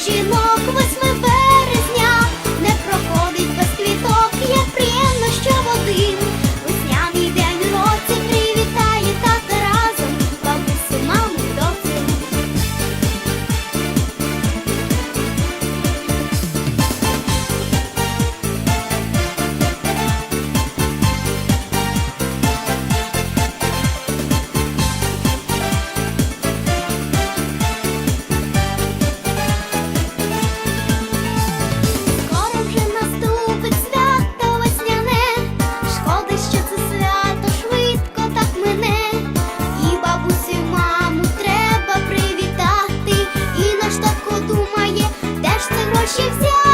жінок восьми. гроші взяв.